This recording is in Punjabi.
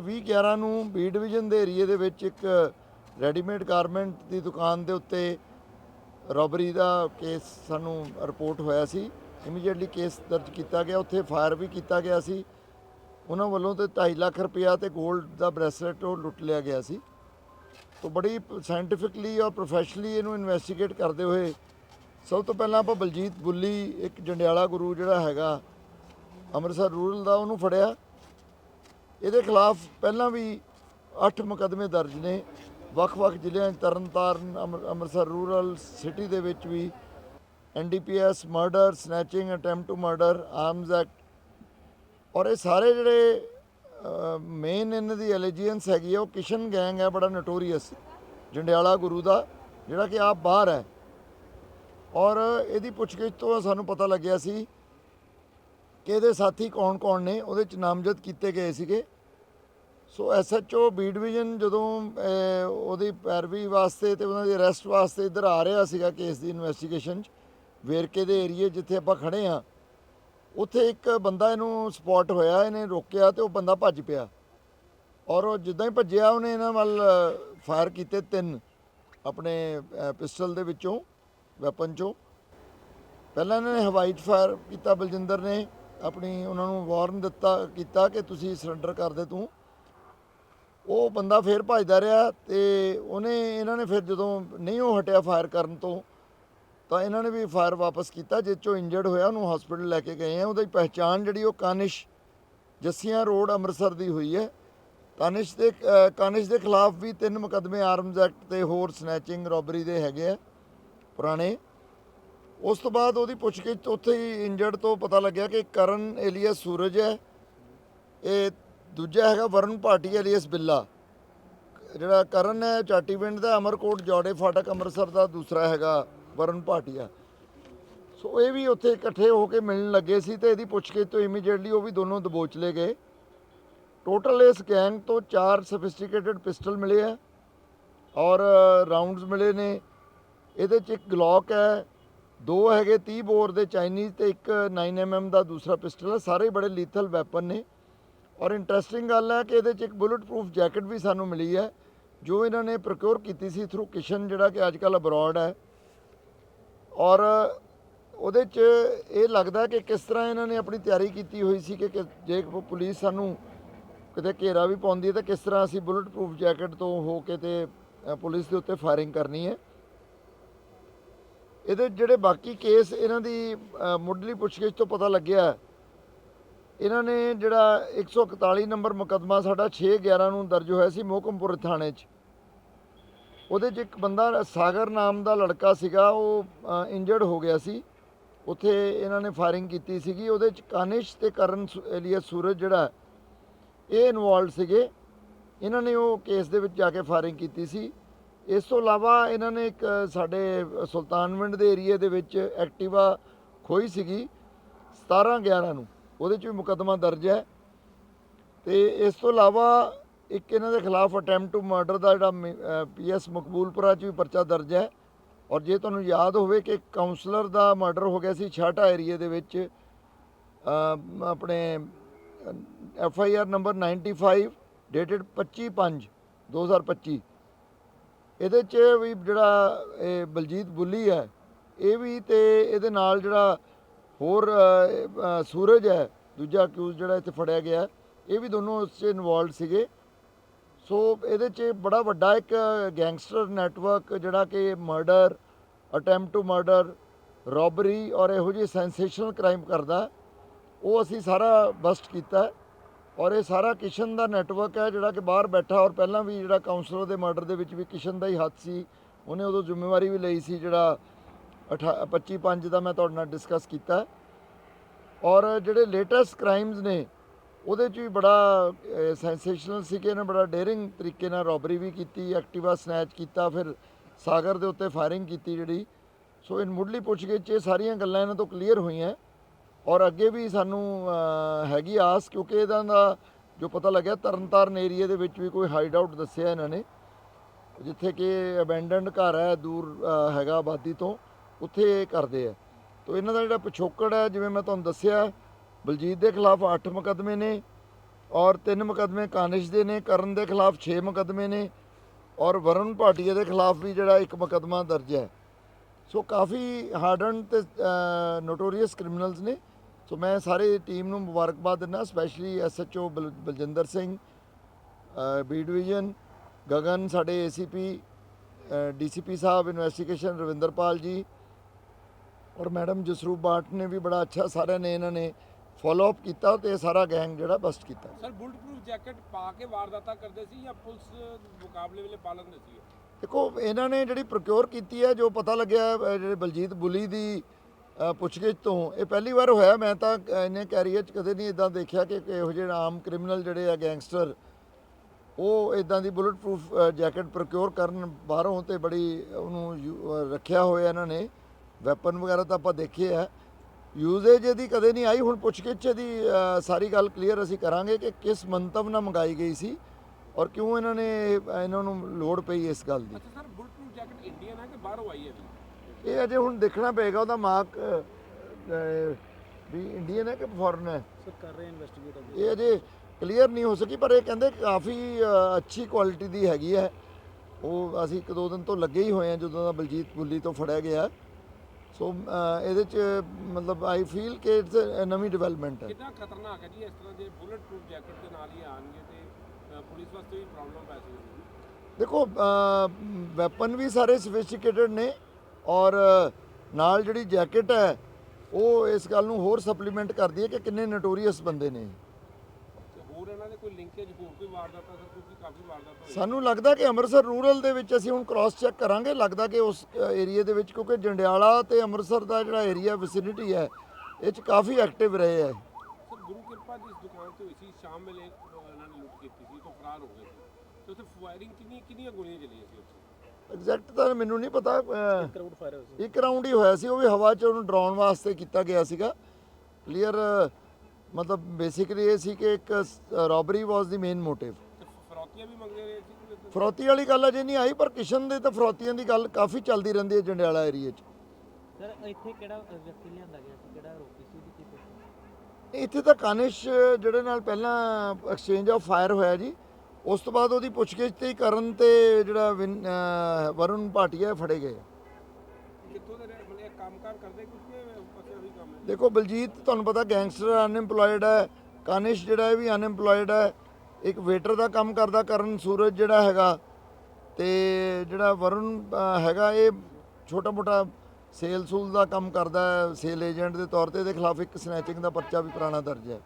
20 11 ਨੂੰ ਬੀ ਡਿਵੀਜ਼ਨ ਦੇ ਏਰੀਏ ਦੇ ਵਿੱਚ ਇੱਕ ਰੈਡੀਮੇਡ ਗਾਰਮੈਂਟ ਦੀ ਦੁਕਾਨ ਦੇ ਉੱਤੇ ਰੋਬਰੀ ਦਾ ਕੇਸ ਸਾਨੂੰ ਰਿਪੋਰਟ ਹੋਇਆ ਸੀ। ਇਮੀਡੀਏਟਲੀ ਕੇਸ ਦਰਜ ਕੀਤਾ ਗਿਆ। ਉੱਥੇ ਫਾਇਰ ਵੀ ਕੀਤਾ ਗਿਆ ਸੀ। ਉਹਨਾਂ ਵੱਲੋਂ ਤੇ 2.5 ਲੱਖ ਰੁਪਇਆ ਤੇ 골ਡ ਦਾ ਬ੍ਰੈਸਲੇਟ ਉਹ ਲੁੱਟ ਲਿਆ ਗਿਆ ਸੀ। ਤੋਂ ਬੜੀ ਸਾਇੰਟੀਫਿਕਲੀ ਔਰ ਪ੍ਰੋਫੈਸ਼ਨਲੀ ਇਹਨੂੰ ਇਨਵੈਸਟੀਗੇਟ ਕਰਦੇ ਹੋਏ ਸਭ ਤੋਂ ਪਹਿਲਾਂ ਆਪਾਂ ਬਲਜੀਤ ਬੁੱਲੀ, ਇੱਕ ਜੰਡਿਆਲਾ ਗੁਰੂ ਜਿਹੜਾ ਹੈਗਾ ਅੰਮ੍ਰਿਤਸਰ ਰੂਰਲ ਦਾ ਉਹਨੂੰ ਫੜਿਆ। ਇਹਦੇ ਖਿਲਾਫ ਪਹਿਲਾਂ ਵੀ 8 ਮੁਕੱਦਮੇ ਦਰਜ ਨੇ। ਵੱਖ-ਵੱਖ ਜ਼ਿਲ੍ਹਿਆਂ 'ਚ ਤਰਨਤਾਰਨ, ਅੰਮ੍ਰਿ- ਅੰਮ੍ਰਿਤਸਰ ਰੂਰਲ ਸਿਟੀ ਦੇ ਵਿੱਚ ਵੀ NDPS murder, snatching, attempt to murder arms act ਔਰ ਇਹ ਸਾਰੇ ਜਿਹੜੇ ਮੇਨ ਇਹਨਾਂ ਦੀ ਐਲੀਜੀਅੰਸ ਹੈਗੀ ਆ, ਉਹ ਕਿਸ਼ਨ ਗੈਂਗ ਹੈ, ਬੜਾ ਨੋਟੋਰੀਅਸ ਜੰਡਿਆਲਾ ਗੁਰੂ ਦਾ, ਜਿਹੜਾ ਕਿ ਆਪ ਬਾਹਰ ਹੈ। ਔਰ ਇਹਦੀ ਪੁੱਛਗਿੱਛ ਤੋਂ ਸਾਨੂੰ ਪਤਾ ਲੱਗਿਆ ਸੀ ਕਿ ਇਹਦੇ ਸਾਥੀ ਕੌਣ-ਕੌਣ ਨੇ, ਉਹਦੇ ਚ ਨਾਮਜ਼ਦ ਕੀਤੇ ਗਏ ਸੀਗੇ। ਸੋ ਐਸਐਚਓ ਬੀ ਡਿਵੀਜ਼ਨ ਜਦੋਂ ਉਹਦੀ ਪੈਰਵੀ ਵਾਸਤੇ ਤੇ ਉਹਨਾਂ ਦੀ ਅਰੈਸਟ ਵਾਸਤੇ ਇੱਧਰ ਆ ਰਿਹਾ ਸੀਗਾ ਕੇਸ ਦੀ ਇਨਵੈਸਟੀਗੇਸ਼ਨ 'ਚ, ਵੇਰਕੇ ਦੇ ਏਰੀਏ ਜਿੱਥੇ ਆਪਾਂ ਖੜੇ ਆ ਉੱਥੇ ਇੱਕ ਬੰਦਾ ਇਹਨੂੰ ਸਪੌਟ ਹੋਇਆ, ਇਹਨੇ ਰੋਕਿਆ ਤੇ ਉਹ ਬੰਦਾ ਭੱਜ ਪਿਆ। ਔਰ ਉਹ ਜਿੱਦਾਂ ਹੀ ਭੱਜਿਆ, ਉਹਨੇ ਇਹਨਾਂ ਵੱਲ ਫਾਇਰ ਕੀਤੇ ਤਿੰਨ ਆਪਣੇ ਪਿਸਟਲ ਦੇ ਵਿੱਚੋਂ ਵੈਪਨ ਚੋਂ। ਪਹਿਲਾਂ ਇਹਨਾਂ ਨੇ ਹਵਾਈ ਫਾਇਰ ਕੀਤਾ, ਬਲਜਿੰਦਰ ਨੇ ਆਪਣੀ ਉਹਨਾਂ ਨੂੰ ਵਾਰਨ ਦਿੱਤਾ, ਕੀਤਾ ਕਿ ਤੁਸੀਂ ਸਰੈਂਡਰ ਕਰ ਦੇ ਤੂੰ। ਉਹ ਬੰਦਾ ਫੇਰ ਭੱਜਦਾ ਰਿਹਾ ਤੇ ਉਹਨੇ, ਇਹਨਾਂ ਨੇ ਫਿਰ ਜਦੋਂ ਨਹੀਂ ਉਹ ਹਟਿਆ ਫਾਇਰ ਕਰਨ ਤੋਂ, ਤਾਂ ਇਹਨਾਂ ਨੇ ਵੀ ਫਾਇਰ ਵਾਪਸ ਕੀਤਾ, ਜਿਸ ਚੋਂ ਇੰਜਰਡ ਹੋਇਆ, ਉਹਨੂੰ ਹਸਪੀਟਲ ਲੈ ਕੇ ਗਏ ਆ। ਉਹਦੀ ਪਹਿਚਾਣ ਜਿਹੜੀ ਉਹ ਕਾਨਿਸ਼, ਜੱਸੀਆਂ ਰੋਡ ਅੰਮ੍ਰਿਤਸਰ ਦੀ ਹੋਈ ਹੈ। ਕਾਨਿਸ਼ ਦੇ ਕਾਨਿਸ਼ ਦੇ ਖਿਲਾਫ ਵੀ ਤਿੰਨ ਮੁਕੱਦਮੇ ਆਰਮਜ਼ ਐਕਟ ਤੇ ਹੋਰ ਸਨੈਚਿੰਗ ਰੋਬਰੀ ਦੇ ਹੈਗੇ ਆ, ਪੁਰਾਣੇ। ਉਸ ਤੋਂ ਬਾਅਦ ਉਹਦੀ ਪੁੱਛਗਿੱਛ, ਉੱਥੇ ਹੀ ਇੰਜਰਡ ਤੋਂ ਪਤਾ ਲੱਗਿਆ ਕਿ ਕਰਨ ਏਲੀਆ ਸੂਰਜ ਹੈ। ਇਹ ਦੂਜਾ ਹੈਗਾ ਵਰਨ ਭਾਟੀ ਏਲੀਅਸ ਬਿੱਲਾ। ਜਿਹੜਾ ਕਰਨ ਹੈ, ਚਾਟੀਵਿੰਡ ਦਾ, ਅਮਰਕੋਟ ਜੋੜੇ ਫਾਟਕ ਅੰਮ੍ਰਿਤਸਰ ਦਾ, ਦੂਸਰਾ ਹੈਗਾ ਵਰਨ ਭਾਟੀਆ। ਸੋ ਇਹ ਵੀ ਉੱਥੇ ਇਕੱਠੇ ਹੋ ਕੇ ਮਿਲਣ ਲੱਗੇ ਸੀ ਤੇ ਇਹਦੀ ਪੁੱਛਗਿੱਛ ਤੋਂ ਇਮੀਡੀਏਟਲੀ ਉਹ ਵੀ ਦੋਨੋਂ ਦਬੋਚ ਲਏ ਗਏ। ਟੋਟਲ ਇਸ ਗੈਂਗ ਤੋਂ ਚਾਰ ਸਫਿਸਟੀਕੇਟਡ ਪਿਸਟਲ ਮਿਲੇ ਆ ਔਰ ਰਾਉਂਡਸ ਮਿਲੇ ਨੇ। ਇਹਦੇ ਚ ਇੱਕ ਗਲੌਕ ਹੈ, ਦੋ ਹੈਗੇ 30 ਬੋਰ ਦੇ ਚਾਈਨੀਜ਼ ਤੇ ਇੱਕ 9mm ਦਾ ਦੂਸਰਾ ਪਿਸਟਲ ਹੈ। ਸਾਰੇ ਬੜੇ ਲੀਥਲ ਵੈਪਨ ਨੇ। ਔਰ ਇੰਟਰਸਟਿੰਗ ਗੱਲ ਹੈ ਕਿ ਇਹਦੇ ਚ ਇੱਕ ਬੁਲਟ ਪ੍ਰੂਫ ਜੈਕਟ ਵੀ ਸਾਨੂੰ ਮਿਲੀ ਹੈ, ਜੋ ਇਹਨਾਂ ਨੇ ਪ੍ਰੋਕਿਉਰ ਕੀਤੀ ਸੀ ਥਰੂ ਕਿਸ਼ਨ, ਜਿਹੜਾ ਕਿ ਅੱਜ ਕੱਲ੍ਹ ਅਬਰੋਡ ਹੈ। ਔਰ ਉਹਦੇ 'ਚ ਇਹ ਲੱਗਦਾ ਕਿ ਕਿਸ ਤਰ੍ਹਾਂ ਇਹਨਾਂ ਨੇ ਆਪਣੀ ਤਿਆਰੀ ਕੀਤੀ ਹੋਈ ਸੀ ਕਿ ਜੇ ਪੁਲਿਸ ਸਾਨੂੰ ਕਿਤੇ ਘੇਰਾ ਵੀ ਪਾਉਂਦੀ ਹੈ, ਤਾਂ ਕਿਸ ਤਰ੍ਹਾਂ ਅਸੀਂ ਬੁਲਟ ਪ੍ਰੂਫ ਜੈਕਟ ਤੋਂ ਹੋ ਕੇ ਤੇ ਪੁਲਿਸ ਦੇ ਉੱਤੇ ਫਾਇਰਿੰਗ ਕਰਨੀ ਹੈ। ਇਹਦੇ ਜਿਹੜੇ ਬਾਕੀ ਕੇਸ ਇਹਨਾਂ ਦੀ ਮੁੱਢਲੀ ਪੁੱਛਗਿੱਛ ਤੋਂ ਪਤਾ ਲੱਗਿਆ ਇਹਨਾਂ ਨੇ ਜਿਹੜਾ 141 ਨੰਬਰ ਮੁਕੱਦਮਾ ਸਾਡਾ 611 ਨੂੰ ਦਰਜ ਹੋਇਆ ਸੀ ਮੋਹਕਮਪੁਰ ਥਾਣੇ 'ਚ। ਉਹਦੇ 'ਚ ਇੱਕ ਬੰਦਾ ਸਾਗਰ ਨਾਮ ਦਾ ਲੜਕਾ ਸੀਗਾ, ਉਹ ਇੰਜਰਡ ਹੋ ਗਿਆ ਸੀ। ਉੱਥੇ ਇਹਨਾਂ ਨੇ ਫਾਇਰਿੰਗ ਕੀਤੀ ਸੀਗੀ। ਉਹਦੇ 'ਚ ਕਾਨਿਸ਼ ਤੇ ਕਰਨ ਏਲੀਅਸ ਸੂਰਜ ਜਿਹੜਾ, ਇਹ ਇਨਵੋਲਡ ਸੀਗੇ। ਇਹਨਾਂ ਨੇ ਉਹ ਕੇਸ ਦੇ ਵਿੱਚ ਜਾ ਕੇ ਫਾਇਰਿੰਗ ਕੀਤੀ ਸੀ। ਇਸ ਤੋਂ ਇਲਾਵਾ ਇਹਨਾਂ ਨੇ ਇੱਕ ਸਾਡੇ ਸੁਲਤਾਨਵਿੰਡ ਦੇ ਏਰੀਏ ਦੇ ਵਿੱਚ ਐਕਟਿਵਾ ਖੋਈ ਸੀਗੀ 17 11 ਨੂੰ। ਉਹਦੇ 'ਚ ਵੀ ਮੁਕੱਦਮਾ ਦਰਜ ਹੈ। ਤੇ ਇਸ ਤੋਂ ਇਲਾਵਾ ਇੱਕ ਇਹਨਾਂ ਦੇ ਖਿਲਾਫ ਅਟੈਂਪਟ ਟੂ ਮਰਡਰ ਦਾ ਜਿਹੜਾ ਪੀਐਸ ਮਕਬੂਲਪੁਰਾ 'ਚ ਵੀ ਪਰਚਾ ਦਰਜ ਹੈ। ਔਰ ਜੇ ਤੁਹਾਨੂੰ ਯਾਦ ਹੋਵੇ ਕਿ ਕਾਉਂਸਲਰ ਦਾ ਮਰਡਰ ਹੋ ਗਿਆ ਸੀ ਛਾਟਾ ਏਰੀਏ ਦੇ ਵਿੱਚ ਆਪਣੇ F I R number 95 dated 25 5 2025 ਇਹਦੇ 'ਚ ਵੀ ਜਿਹੜਾ ਇਹ ਬਲਜੀਤ ਬੁੱਲੀ ਹੈ, ਇਹ ਵੀ ਤੇ ਇਹਦੇ ਨਾਲ ਜਿਹੜਾ ਹੋਰ ਸੂਰਜ ਹੈ, ਦੂਜਾ ਅਕਿਊਜ਼ ਜਿਹੜਾ ਇੱਥੇ ਫੜਿਆ ਗਿਆ, ਇਹ ਵੀ ਦੋਨੋਂ ਉਸ 'ਚ ਇਨਵੋਲਡ ਸੀਗੇ। ਸੋ ਇਹਦੇ 'ਚ ਬੜਾ ਵੱਡਾ ਇੱਕ ਗੈਂਗਸਟਰ ਨੈਟਵਰਕ ਜਿਹੜਾ ਕਿ murder attempt to murder robbery ਔਰ ਇਹੋ ਜਿਹੇ ਸੈਂਸੇਸ਼ਨਲ ਕ੍ਰਾਈਮ ਕਰਦਾ। ਉਹ ਅਸੀਂ ਸਾਰਾ ਬਸਟ ਕੀਤਾ ਔਰ ਇਹ ਸਾਰਾ ਕਿਸ਼ਨ ਦਾ ਨੈਟਵਰਕ ਹੈ ਜਿਹੜਾ ਕਿ ਬਾਹਰ ਬੈਠਾ ਔਰ ਪਹਿਲਾਂ ਵੀ ਜਿਹੜਾ ਕਾਉਂਸਲਰ ਦੇ ਮਰਡਰ ਦੇ ਵਿੱਚ ਵੀ ਕਿਸ਼ਨ ਦਾ ਹੀ ਹੱਥ ਸੀ, ਉਹਨੇ ਉਦੋਂ ਜ਼ਿੰਮੇਵਾਰੀ ਵੀ ਲਈ ਸੀ ਜਿਹੜਾ 25 5 ਦਾ ਮੈਂ ਤੁਹਾਡੇ ਨਾਲ ਡਿਸਕਸ ਕੀਤਾ ਔਰ ਜਿਹੜੇ ਲੇਟੈਸਟ ਕ੍ਰਾਈਮਸ ਨੇ, ਉਹਦੇ 'ਚ ਵੀ ਬੜਾ ਸੈਂਸੇਸ਼ਨਲ ਸੀ ਕਿ ਇਹਨੇ ਬੜਾ ਡੇਰਿੰਗ ਤਰੀਕੇ ਨਾਲ ਰੋਬਰੀ ਵੀ ਕੀਤੀ, ਐਕਟਿਵਾ ਸਨੈਚ ਕੀਤਾ, ਫਿਰ ਸਾਗਰ ਦੇ ਉੱਤੇ ਫਾਇਰਿੰਗ ਕੀਤੀ ਜਿਹੜੀ। ਸੋ ਇਨ ਮੁੱਢਲੀ ਪੁੱਛਗਿੱਛ, ਇਹ ਸਾਰੀਆਂ ਗੱਲਾਂ ਇਹਨਾਂ ਤੋਂ ਕਲੀਅਰ ਹੋਈਆਂ। ਔਰ ਅੱਗੇ ਵੀ ਸਾਨੂੰ ਹੈਗੀ ਆਸ, ਕਿਉਂਕਿ ਇਹਦਾ ਦਾ ਜੋ ਪਤਾ ਲੱਗਿਆ, ਤਰਨਤਾਰਨ ਏਰੀਆ ਦੇ ਵਿੱਚ ਵੀ ਕੋਈ ਹਾਈਡ ਆਊਟ ਦੱਸਿਆ ਇਹਨਾਂ ਨੇ। ਜਿੱਥੇ ਕਿ ਅਬੈਂਡਨਡ ਘਰ ਹੈ, ਦੂਰ ਹੈਗਾ ਆਬਾਦੀ ਤੋਂ। ਉੱਥੇ ਇਹ ਕਰਦੇ ਆ। ਤੋ ਇਹਨਾਂ ਦਾ ਜਿਹੜਾ ਪਿਛੋਕੜ ਹੈ, ਜਿਵੇਂ ਮੈਂ ਤੁਹਾਨੂੰ ਦੱਸਿਆ, ਬਲਜੀਤ ਦੇ ਖਿਲਾਫ 8 ਮੁਕੱਦਮੇ ਨੇ ਔਰ ਤਿੰਨ ਮੁਕਦਮੇ ਕਾਨਿਸ਼ ਦੇ ਨੇ, ਕਰਨ ਦੇ ਖਿਲਾਫ 6 ਮੁਕਦਮੇ ਨੇ ਔਰ ਵਰੁਣ ਭਾਟੀਆ ਦੇ ਖਿਲਾਫ ਵੀ ਜਿਹੜਾ ਇੱਕ ਮੁਕਦਮਾ ਦਰਜ ਹੈ। ਸੋ ਕਾਫੀ ਹਾਰਡਨ ਤੇ ਨੋਟੋਰੀਅਸ ਕ੍ਰਿਮੀਨਲਸ ਨੇ। ਸੋ ਮੈਂ ਸਾਰੇ ਟੀਮ ਨੂੰ ਮੁਬਾਰਕਬਾਦ ਦਿੰਦਾ specially SHO Baljinder Singh B division Gagan, ਸਾਡੇ ਏਸੀਪੀ ਡੀਸੀਪੀ ਸਾਹਿਬ ਇਨਵੈਸਟੀਗੇਸ਼ਨ ਰਵਿੰਦਰਪਾਲ ਜੀ ਔਰ ਮੈਡਮ ਜਸਰੂਪ ਬਾਟ ਨੇ ਵੀ ਬੜਾ ਅੱਛਾ ਸਾਰਿਆਂ ਨੇ ਇਹਨਾਂ ਨੇ ਫਾਲੋ ਅਪ ਕੀਤਾ ਤੇ ਇਹ ਸਾਰਾ ਗੈਂਗ ਜਿਹੜਾ ਬਸਟ ਕੀਤਾ। ਸਰ ਬੁਲਟ ਪ੍ਰੂਫ ਜੈਕਟ ਪਾ ਕੇ ਵਾਰਦਾਤਾਂ ਕਰਦੇ ਸੀ ਜਾਂ ਪੁਲਿਸ ਮੁਕਾਬਲੇ ਵੇਲੇ ਪਾ ਲੈਂਦੇ ਸੀ ਦੇਖੋ ਇਹਨਾਂ ਨੇ ਜਿਹੜੀ ਪ੍ਰੋਕਿਉਰ ਕੀਤੀ ਹੈ ਜੋ ਪਤਾ ਲੱਗਿਆ ਜਿਹੜੇ ਬਲਜੀਤ ਬੁਲੀ ਦੀ ਪੁੱਛਗਿੱਛ ਤੋਂ ਇਹ ਪਹਿਲੀ ਵਾਰ ਹੋਇਆ। ਮੈਂ ਤਾਂ ਇਹਨੇ ਕੈਰੀਅਰ 'ਚ ਕਦੇ ਨਹੀਂ ਇਦਾਂ ਦੇਖਿਆ ਕਿ ਇਹੋ ਜਿਹੇ ਆਮ ਕ੍ਰਿਮੀਨਲ ਜਿਹੜੇ ਆ ਗੈਂਗਸਟਰ ਉਹ ਇਦਾਂ ਦੀ ਬੁਲਟ ਪ੍ਰੂਫ ਜੈਕਟ ਪ੍ਰੋਕਿਉਰ ਕਰਨ ਬਾਹਰੋਂ ਤੇ ਬੜੀ ਉਹਨੂੰ ਰੱਖਿਆ ਹੋਇਆ ਇਹਨਾਂ ਨੇ। ਵੈਪਨ ਵਗੈਰਾ ਤਾਂ ਆਪਾਂ ਦੇਖੇ ਆ। ਯੂਜ਼ੇਜ ਇਹਦੀ ਕਦੇ ਨਹੀਂ ਆਈ। ਹੁਣ ਪੁੱਛਗਿੱਛ ਦੀ ਸਾਰੀ ਗੱਲ ਕਲੀਅਰ ਅਸੀਂ ਕਰਾਂਗੇ ਕਿ ਕਿਸ ਮੰਤਵ ਨਾਲ ਮੰਗਾਈ ਗਈ ਸੀ ਔਰ ਕਿਉਂ ਇਹਨਾਂ ਨੇ ਇਹ- ਇਹਨਾਂ ਨੂੰ ਲੋੜ ਪਈ ਇਸ ਗੱਲ ਦੀ। ਅੱਛਾ sir bullet proof jacket Indian ਹੈ ਕਿ ਬਾਹਰੋਂ ਆਈ ਹੈ ਜੀ? ਇਹ ਅਜੇ ਹੁਣ ਦੇਖਣਾ ਪਏਗਾ ਉਹਦਾ ਮਾਰਕ ਵੀ ਇੰਡੀਅਨ ਹੈ ਕਿ ਫੋਰਨ ਹੈ? ਸਰ ਕਰ ਰਹੇ ਇਨਵੈਸਟੀਗੇਟ ਇਹ ਅਜੇ ਕਲੀਅਰ ਨਹੀਂ ਹੋ ਸਕੀ ਪਰ ਇਹ ਕਹਿੰਦੇ ਕਾਫੀ ਅੱਛੀ ਕੁਆਲਿਟੀ ਦੀ ਹੈਗੀ ਹੈ। ਉਹ ਅਸੀਂ ਇੱਕ ਦੋ ਦਿਨ ਤੋਂ ਲੱਗੇ ਹੀ ਹੋਏ ਆ ਜਦੋਂ ਦਾ ਬਲਜੀਤ ਬੁੱਲੀ ਤੋਂ ਫੜਿਆ ਗਿਆ। ਸੋ ਅ, ਇਹਦੇ ਚ ਮਤਲਬ ਆਈ ਫੀਲ ਕਿ ਇਟਸ ਨਵੀਂ ਡਿਵੈਲਪਮੈਂਟ ਹੈ। ਕਿੰਨਾ ਖਤਰਨਾਕ ਹੈ ਜੀ ਇਸ ਤਰ੍ਹਾਂ ਜੇ ਬੁਲਟ ਪ੍ਰੂਫ ਜੈਕਟ ਦੇ ਨਾਲ ਹੀ ਆਣਗੇ ਤੇ ਪੁਲਿਸ ਵਾਸਤੇ ਵੀ ਪ੍ਰੋਬਲਮ ਪੈ ਸਕਦੀ ਹੈ। ਦੇਖੋ ਵੈਪਨ ਵੀ ਸਾਰੇ ਸਫਿਸਟੀਕੇਟਡ ਨੇ ਔਰ ਨਾਲ ਜਿਹੜੀ ਜੈਕਟ ਹੈ ਉਹ ਇਸ ਗੱਲ ਨੂੰ ਹੋਰ ਸਪਲੀਮੈਂਟ ਕਰਦੀ ਹੈ ਕਿ ਕਿੰਨੇ ਨੋਟੋਰੀਅਸ ਬੰਦੇ ਨੇ ਹੋਰ ਇਹਨਾਂ ਦੇ ਕੋਈ ਲਿੰਕੇਜ ਹੋਰ ਕੋਈ ਵਾਰਦਾਤਾਂ ਸਰ ਕਿਉਂਕਿ ਕਾਫੀ ਵਾਰਦਾਤਾਂ ਹੋਈਆਂ। ਸਾਨੂੰ ਲੱਗਦਾ ਕਿ ਅੰਮ੍ਰਿਤਸਰ ਰੂਰਲ ਦੇ ਵਿੱਚ ਅਸੀਂ ਹੁਣ ਕ੍ਰਾਸ ਚੈੱਕ ਕਰਾਂਗੇ। ਲੱਗਦਾ ਕਿ ਉਸ ਏਰੀਆ ਦੇ ਵਿੱਚ ਕਿਉਂਕਿ ਜੰਡਿਆਲਾ ਤੇ ਅੰਮ੍ਰਿਤਸਰ ਦਾ ਜਿਹੜਾ ਏਰੀਆ ਵਿਸਿਨਿਟੀ ਹੈ ਇਹ ਚ ਕਾਫੀ ਐਕਟਿਵ ਰਹੇ ਹੈ। ਸਰ ਗੁਰੂ ਕਿਰਪਾ ਦੀ ਇਸ ਦੁਕਾਨ ਤੇ ਹੋਈ ਸੀ ਸ਼ਾਮ ਵੇਲੇ ਅ, ਇਹਨਾਂ ਨੇ ਲੁੱਟ ਕੀਤੀ ਸੀ ਤੋਂ ਫਰਾਰ ਹੋ ਗਏ ਸੀ। ਤੇ ਉੱਥੇ ਫਾਇਰਿੰਗ ਕਿੰਨੀ ਕਿੰਨੀਆਂ ਗੋਲੀਆਂ ਚੱਲੀਆਂ ਸੀ ਉੱਥੇ? ਐਗਜ਼ੈਕਟ ਤਾਂ ਮੈਨੂੰ ਨਹੀਂ ਪਤਾ ਅ, ਕਰਾਊਡ ਫਾਇਰ ਹੋਇਆ ਸੀ। ਇੱਕ ਰਾਉਂਡ ਹੀ ਹੋਇਆ ਸੀ ਉਹ ਵੀ ਹਵਾ 'ਚ ਉਹਨੂੰ ਡਰਾਉਣ ਵਾਸਤੇ ਕੀਤਾ ਗਿਆ ਸੀਗਾ। ਕਲੀਅਰ ਮਤਲਬ ਬੇਸਿਕਲੀ ਇਹ ਸੀ ਕਿ ਇੱਕ ਰੋਬਰੀ ਵਾਸ ਦੀ ਮੇਨ ਮੋਟਿਵ ਫਰੌਤੀਆਂ ਵੀ ਮੰਗਦੇ ਰਹੇ ਸੀ ਕਿ ਉੱਥੇ? ਫਰੋਤੀ ਵਾਲੀ ਗੱਲ ਅਜੇ ਨਹੀਂ ਆਈ ਪਰ ਕਿਸ਼ਨ ਦੇ ਤਾਂ ਫਰੋਤੀਆਂ ਦੀ ਗੱਲ ਕਾਫੀ ਚੱਲਦੀ ਰਹਿੰਦੀ ਹੈ ਜੰਡਿਆਲਾ ਏਰੀਆ 'ਚ ਸਰ ਇੱਥੇ ਕਿਹੜਾ ਵਿਅਕਤੀ ਲਿਆਂਦਾ ਗਿਆ ਸੀ ਕਿਹੜਾ ਆਰੋਪੀ ਸੀ ਉਹਦੀ ਕੀ ਪਛਾਣ? ਇੱਥੇ ਤਾਂ ਕਾਨਿਸ਼ ਜਿਹੜੇ ਨਾਲ ਪਹਿਲਾਂ ਐਕਸਚੇਂਜ ਆਫ ਫਾਇਰ ਹੋਇਆ ਜੀ ਉਸ ਤੋਂ ਬਾਅਦ ਉਹਦੀ ਪੁੱਛਗਿੱਛ ਤੇ ਕਰਨ ਤੇ ਜਿਹੜਾ ਵਰੁਣ ਭਾਟੀਆ ਫੜੇ ਗਏ ਕਿੱਥੋਂ ਦੇ ਰਹਿ- ਮਤਲਬ ਇਹ ਕੰਮਕਾਰ ਕਰਦੇ ਕੁਝ ਕਿ ਪਸੇ ਉਹੀ ਕੰਮ ਹੈ ਦੇਖੋ ਬਲਜੀਤ, ਤੁਹਾਨੂੰ ਪਤਾ ਗੈਂਗਸਟਰ ਅਨਐਮਪਲੋਇਡ ਹੈ, ਕਾਨਿਸ਼ ਜਿਹੜਾ ਇਹ ਵੀ ਅਨਐਮਪਲੋਇਡ ਹੈ, ਇੱਕ ਵੇਟਰ ਦਾ ਕੰਮ ਕਰਦਾ ਕਰਨ ਸੂਰਜ ਜਿਹੜਾ ਹੈਗਾ ਤੇ ਜਿਹੜਾ ਵਰੁਣ ਹੈਗਾ ਇਹ ਛੋਟਾ ਮੋਟਾ ਸੇਲ ਸੂਲ ਦਾ ਕੰਮ ਕਰਦਾ ਸੇਲ ਏਜੰਟ ਦੇ ਤੌਰ ਤੇ, ਇਹਦੇ ਖਿਲਾਫ ਇੱਕ ਸਨੈਚਿੰਗ ਦਾ ਪਰਚਾ ਵੀ ਪੁਰਾਣਾ ਦਰਜ ਹੈ।